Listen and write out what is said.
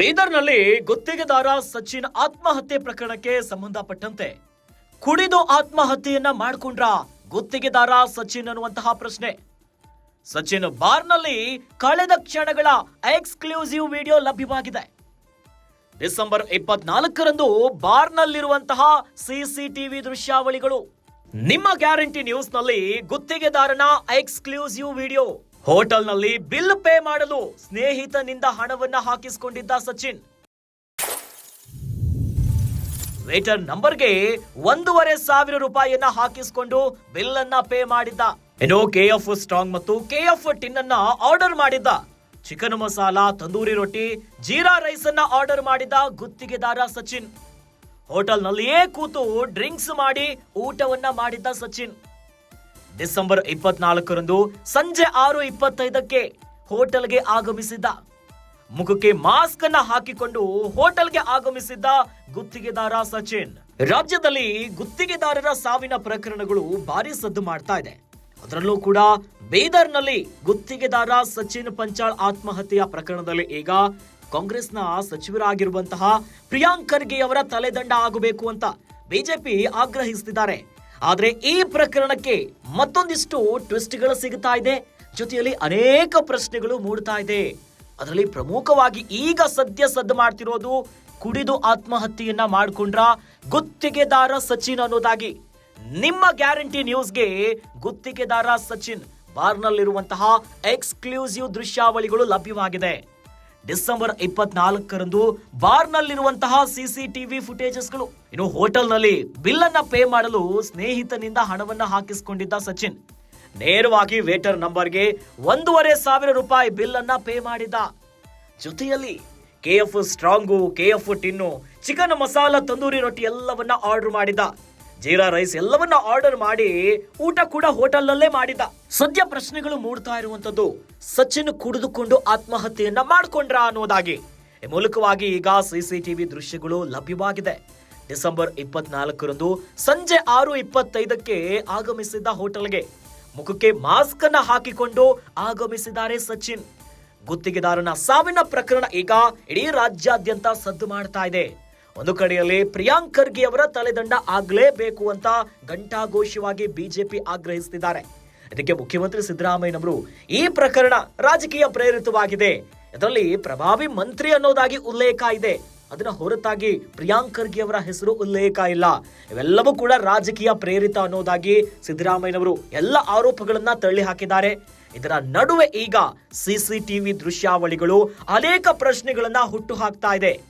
ಬೀದರ್ನಲ್ಲಿ ಗುತ್ತಿಗೆದಾರ ಸಚಿನ್ ಆತ್ಮಹತ್ಯೆ ಪ್ರಕರಣಕ್ಕೆ ಸಂಬಂಧಪಟ್ಟಂತೆ ಕುಡಿದು ಆತ್ಮಹತ್ಯೆಯನ್ನ ಮಾಡಿಕೊಂಡ್ರ ಗುತ್ತಿಗೆದಾರ ಸಚಿನ್ ಅನ್ನುವಂತಹ ಪ್ರಶ್ನೆ. ಸಚಿನ್ ಬಾರ್ನಲ್ಲಿ ಕಳೆದ ಕ್ಷಣಗಳ ಎಕ್ಸ್ಕ್ಲೂಸಿವ್ ವಿಡಿಯೋ ಲಭ್ಯವಾಗಿದೆ. ಡಿಸೆಂಬರ್ ಇಪ್ಪತ್ನಾಲ್ಕರಂದು ಬಾರ್ನಲ್ಲಿರುವಂತಹ ಸಿಸಿಟಿವಿ ದೃಶ್ಯಾವಳಿಗಳು. ನಿಮ್ಮ ಗ್ಯಾರಂಟಿ ನ್ಯೂಸ್ನಲ್ಲಿ ಗುತ್ತಿಗೆದಾರನ ಎಕ್ಸ್ಕ್ಲೂಸಿವ್ ವಿಡಿಯೋ. ಹೋಟೆಲ್ನಲ್ಲಿ ಬಿಲ್ ಪೇ ಮಾಡಲು ಸ್ನೇಹಿತನಿಂದ ಹಣವನ್ನ ಹಾಕಿಸಿಕೊಂಡಿದ್ದ ಸಚಿನ್. ವೇಟರ್ ನಂಬರ್ಗೆ ಒಂದೂವರೆ ಸಾವಿರ ರೂಪಾಯಿಯನ್ನ ಹಾಕಿಸಿಕೊಂಡು ಬಿಲ್ ಅನ್ನ ಪೇ ಮಾಡಿದ್ದ. ಇನ್ನು ಕೆಎಫ್ ಸ್ಟ್ರಾಂಗ್ ಮತ್ತು ಕೆಎಫ್ ಟಿನ್ ಅನ್ನ ಆರ್ಡರ್ ಮಾಡಿದ್ದ. ಚಿಕನ್ ಮಸಾಲಾ, ತಂದೂರಿ ರೊಟ್ಟಿ, ಜೀರಾ ರೈಸ್ ಅನ್ನ ಆರ್ಡರ್ ಮಾಡಿದ ಗುತ್ತಿಗೆದಾರ ಸಚಿನ್. ಹೋಟೆಲ್ನಲ್ಲಿಯೇ ಕೂತು ಡ್ರಿಂಕ್ಸ್ ಮಾಡಿ ಊಟವನ್ನ ಮಾಡಿದ್ದ ಸಚಿನ್. ಡಿಸೆಂಬರ್ ಇಪ್ಪತ್ನಾಲ್ಕರಂದು ಸಂಜೆ ಆರು ಇಪ್ಪತ್ತೈದಕ್ಕೆ ಹೋಟೆಲ್ಗೆ ಆಗಮಿಸಿದ್ದ. ಮುಖಕ್ಕೆ ಮಾಸ್ಕ್ ಅನ್ನ ಹಾಕಿಕೊಂಡು ಹೋಟೆಲ್ಗೆ ಆಗಮಿಸಿದ್ದ ಗುತ್ತಿಗೆದಾರ ಸಚಿನ್. ರಾಜ್ಯದಲ್ಲಿ ಗುತ್ತಿಗೆದಾರರ ಸಾವಿನ ಪ್ರಕರಣಗಳು ಭಾರಿ ಸದ್ದು ಮಾಡ್ತಾ ಇದೆ. ಅದರಲ್ಲೂ ಕೂಡ ಬೀದರ್ನಲ್ಲಿ ಗುತ್ತಿಗೆದಾರ ಸಚಿನ್ ಪಂಚಾಳ್ ಆತ್ಮಹತ್ಯೆಯ ಪ್ರಕರಣದಲ್ಲಿ ಈಗ ಕಾಂಗ್ರೆಸ್ನ ಸಚಿವರಾಗಿರುವಂತಹ ಪ್ರಿಯಾಂಕ್ ಖರ್ಗೆ ಅವರ ತಲೆದಂಡ ಆಗಬೇಕು ಅಂತ ಬಿಜೆಪಿ ಆಗ್ರಹಿಸುತ್ತಿದ್ದಾರೆ ಆದ್ರೆ ಈ ಪ್ರಕರಣಕ್ಕೆ ಮತ್ತೊಂದಿಷ್ಟು ಟ್ವಿಸ್ಟ್ಗಳು ಸಿಗುತ್ತಾ ಇದೆ. ಜೊತೆಯಲ್ಲಿ ಅನೇಕ ಪ್ರಶ್ನೆಗಳು ಮೂಡ್ತಾ ಇದೆ. ಅದರಲ್ಲಿ ಪ್ರಮುಖವಾಗಿ ಈಗ ಸದ್ಯ ಸದ್ದು ಮಾಡ್ತಿರೋದು ಕುಡಿದು ಆತ್ಮಹತ್ಯೆಯನ್ನ ಮಾಡಿಕೊಂಡ್ರ ಗುತ್ತಿಗೆದಾರ ಸಚಿನ್ ಅನ್ನೋದಾಗಿ. ನಿಮ್ಮ ಗ್ಯಾರಂಟಿ ನ್ಯೂಸ್ಗೆ ಗುತ್ತಿಗೆದಾರ ಸಚಿನ್, ಬಾರ್ನಲ್ಲಿರುವಂತಹ ಎಕ್ಸ್ಕ್ಲೂಸಿವ್ ದೃಶ್ಯಾವಳಿಗಳು ಲಭ್ಯವಾಗಿದೆ. ಡಿಸೆಂಬರ್ ಇಪ್ಪತ್ನಾಲ್ಕರಂದು ಬಾರ್ನಲ್ಲಿರುವಂತಹ ಸಿಸಿಟಿವಿ ಫುಟೇಜಸ್ಗಳು. ಇನ್ನು ಹೋಟೆಲ್ನಲ್ಲಿ ಬಿಲ್ ಅನ್ನ ಪೇ ಮಾಡಲು ಸ್ನೇಹಿತನಿಂದ ಹಣವನ್ನ ಹಾಕಿಸಿಕೊಂಡಿದ್ದ ಸಚಿನ್. ನೇರವಾಗಿ ವೇಟರ್ ನಂಬರ್ಗೆ ಒಂದೂವರೆ ಸಾವಿರ ರೂಪಾಯಿ ಬಿಲ್ ಅನ್ನ ಪೇ ಮಾಡಿದ. ಜೊತೆಯಲ್ಲಿ KF strong KF tin, chicken masala, tandoori ರೊಟ್ಟಿ ಎಲ್ಲವನ್ನ ಆರ್ಡರ್ ಮಾಡಿದ್ದ ಜೀರಾ ರೈಸ್ ಎಲ್ಲವನ್ನ ಆರ್ಡರ್ ಮಾಡಿ ಊಟ ಕೂಡ ಹೋಟೆಲ್ನಲ್ಲೇ ಮಾಡಿದ್ದ. ಸದ್ಯ ಪ್ರಶ್ನೆಗಳು ಮೂಡ್ತಾ ಇರುವಂತದ್ದು, ಸಚಿನ್ ಕುಡಿದುಕೊಂಡು ಆತ್ಮಹತ್ಯೆಯನ್ನ ಮಾಡ್ಕೊಂಡ್ರ ಅನ್ನೋದಾಗಿ. ಮೂಲಕವಾಗಿ ಈಗ ಸಿಸಿಟಿವಿ ದೃಶ್ಯಗಳು ಲಭ್ಯವಾಗಿದೆ. ಡಿಸೆಂಬರ್ ಇಪ್ಪತ್ನಾಲ್ಕರಂದು ಸಂಜೆ ಆರು ಇಪ್ಪತ್ತೈದಕ್ಕೆ ಆಗಮಿಸಿದ್ದ ಹೋಟೆಲ್ಗೆ ಮುಖಕ್ಕೆ ಮಾಸ್ಕ್ ಅನ್ನ ಹಾಕಿಕೊಂಡು ಆಗಮಿಸಿದ್ದಾರೆ ಸಚಿನ್. ಗುತ್ತಿಗೆದಾರನ ಸಾವಿನ ಪ್ರಕರಣ ಈಗ ಇಡೀ ರಾಜ್ಯಾದ್ಯಂತ ಸದ್ದು ಮಾಡ್ತಾ ಇದೆ. ಒಂದು ಕಡೆಯಲ್ಲಿ ಪ್ರಿಯಾಂಕ್ ಖರ್ಗೆ ಅವರ ತಲೆದಂಡ ಆಗ್ಲೇಬೇಕು ಅಂತ ಘಂಟಾಘೋಷವಾಗಿ ಬಿಜೆಪಿ ಆಗ್ರಹಿಸುತ್ತಿದ್ದಾರೆ. ಇದಕ್ಕೆ ಮುಖ್ಯಮಂತ್ರಿ ಸಿದ್ದರಾಮಯ್ಯನವರು ಈ ಪ್ರಕರಣ ರಾಜಕೀಯ ಪ್ರೇರಿತವಾಗಿದೆ. ಇದರಲ್ಲಿ ಪ್ರಭಾವಿ ಮಂತ್ರಿ ಅನ್ನೋದಾಗಿ ಉಲ್ಲೇಖ ಇದೆ. ಅದನ್ನ ಹೊರತಾಗಿ ಪ್ರಿಯಾಂಕ್ ಖರ್ಗೆ ಅವರ ಹೆಸರು ಉಲ್ಲೇಖ ಇಲ್ಲ. ಇವೆಲ್ಲವೂ ಕೂಡ ರಾಜಕೀಯ ಪ್ರೇರಿತ ಅನ್ನೋದಾಗಿ ಸಿದ್ದರಾಮಯ್ಯನವರು ಎಲ್ಲ ಆರೋಪಗಳನ್ನ ತಳ್ಳಿ ಹಾಕಿದ್ದಾರೆ ಇದರ ನಡುವೆ ಈಗ ಸಿಸಿಟಿವಿ ದೃಶ್ಯಾವಳಿಗಳು ಅನೇಕ ಪ್ರಶ್ನೆಗಳನ್ನ ಹುಟ್ಟು ಹಾಕ್ತಾ ಇದೆ.